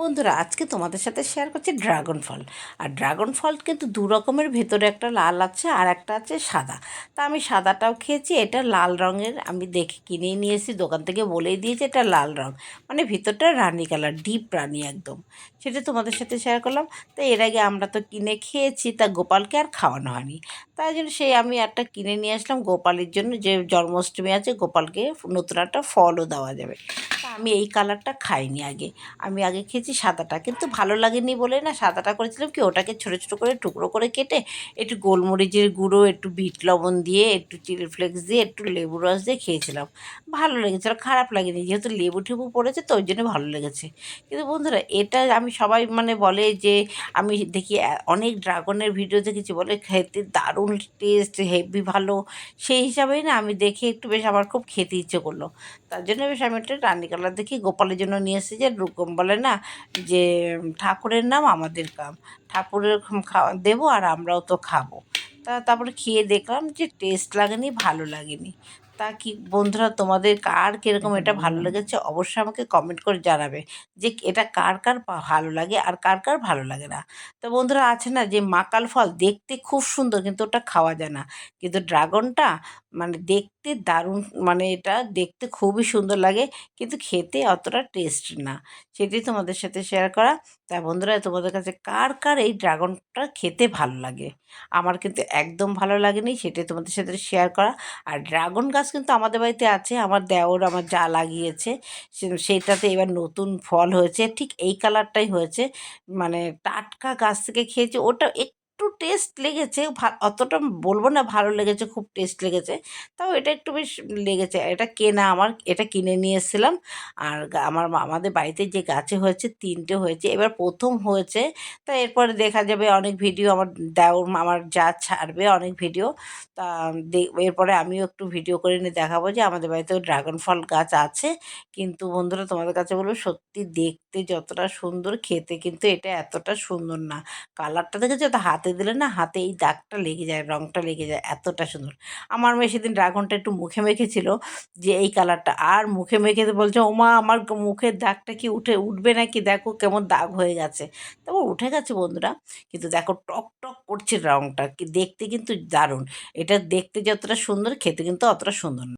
বন্ধুরা, আজকে তোমাদের সাথে শেয়ার করছি ড্রাগন ফল আর ড্রাগন ফল কিন্তু দু রকমের, ভেতরে একটা লাল আছে আর একটা আছে সাদা। তা আমি সাদাটাও খেয়েছি, এটা লাল রঙের, আমি দেখে নিয়ে এসেছি, দোকান থেকে বলেই দিয়েছি এটা লাল রঙ মানে ভিতরটা রানি কালার, ডিপ রানি একদম। সেটা তোমাদের সাথে শেয়ার করলাম। তো এর আগে আমরা তো কিনে খেয়েছি, তা গোপালকে আর খাওয়ানো হয়নি। তাই জন্য সেই আমি একটা কিনে নিয়ে আসলাম, গোপালের জন্য যে জন্মাষ্টমী আছে, গোপালকে নতুন একটা ফলও দেওয়া যাবে। তা আমি এই কালারটা খাইনি আগে। আমি আগে খেয়েছি সাদাটা। কিন্তু ভালো লাগেনি বলে না সাদাটা করেছিলাম কি ওটাকে ছোটো ছোটো করে টুকরো করে কেটে একটু গোলমরিচের গুঁড়ো, একটু বিট লবণ দিয়ে, একটু চিলি ফ্লেক্স দিয়ে, একটু লেবু রস দিয়ে খেয়েছিলাম। ভালো লেগেছিলো খারাপ লাগেনি। যেহেতু লেবু টেবু পড়েছে তো ওই জন্য ভালো লেগেছে। কিন্তু বন্ধুরা এটা আমি সবাই মানে বলে যে আমি দেখি অনেক ড্রাগনের ভিডিও দেখেছি বলে খেতে দারুণ টেস্ট, হেভি ভালো। সেই হিসাবেই না আমি দেখে একটু বেশ আমার খুব খেতে ইচ্ছে করল। তার জন্য বেশ আমি একটা রান্নি কালার দেখি গোপালের জন্য নিয়ে এসেছি। যে বলে না যে ঠাকুরের নাম আমাদের কাম ঠাকুরের খাওয়া দেবো আর আমরাও তো খাব। তা, তারপরে খেয়ে দেখলাম যে টেস্ট লাগেনি, ভালো লাগেনি। তা কি, বন্ধুরা তোমাদের কার কীরকম এটা ভালো লেগেছে অবশ্যই আমাকে কমেন্ট করে জানাবে যে এটা কার কার ভালো লাগে আর কার কার ভালো লাগে না। তো বন্ধুরা আছে না যে মাকাল ফল দেখতে খুব সুন্দর কিন্তু ওটা খাওয়া যায় না। কিন্তু ড্রাগনটা মানে দেখতে দারুণ মানে এটা দেখতে খুবই সুন্দর লাগে। কিন্তু খেতে অতটা টেস্ট না। সেটাই তোমাদের সাথে শেয়ার করা। তা বন্ধুরা, তোমাদের কাছে কার কার এই ড্রাগনটা খেতে ভালো লাগে? আমার কিন্তু একদম ভালো লাগেনি সেটাই তোমাদের সাথে শেয়ার করা। আর ড্রাগন গাছ কিন্তু আমাদের বাড়িতে আছে, আমার দেওর আমার যা লাগিয়েছে, সে- সেইটাতে এবার নতুন ফল হয়েছে। ঠিক এই কালারটাই হয়েছে। মানে টাটকা গাছ থেকে খেয়েছি, ওটা টেস্ট লেগেছে অতটা বলব না ভালো লেগেছে, খুব টেস্ট লেগেছে, তাও এটা একটু বেশ লেগেছে। এটা কেনা আমার, এটা কিনে নিয়ে এসেছিলাম। আর আমার আমাদের বাড়িতে যে গাছে হয়েছে, তিনটে হয়েছে, এবার প্রথম হয়েছে। তা এরপরে দেখা যাবে, অনেক ভিডিও আমার দেওর আমার যা ছাড়বে অনেক ভিডিও তা এরপরে আমিও একটু ভিডিও করে নিয়ে দেখাবো যে আমাদের বাড়িতেও ড্রাগন ফল গাছ আছে। কিন্তু বন্ধুরা, তোমাদের কাছে বলব, সত্যি দেখতে যতটা সুন্দর, খেতে কিন্তু এটা এতটা সুন্দর না। কালারটা দেখেছ? তো হাতে দিলে না হাতে এই দাগটা লেগে যায় রঙটা লেগে যায় এতটা সুন্দর। আমার মেয়ে সেদিন ড্রাগনটা একটু মুখে মেখেছিল যে এই কালারটা। আর মুখে মেখে বলছে, ওমা, আমার মুখের দাগটা কি উঠে, উঠবে নাকি? দেখো কেমন দাগ হয়ে গেছে। তারপর উঠে গেছে বন্ধুরা, কিন্তু দেখো টক টক করছে রঙটা কি দেখতে কিন্তু দারুণ। এটা দেখতে যতটা সুন্দর, খেতে কিন্তু অতটা সুন্দর না।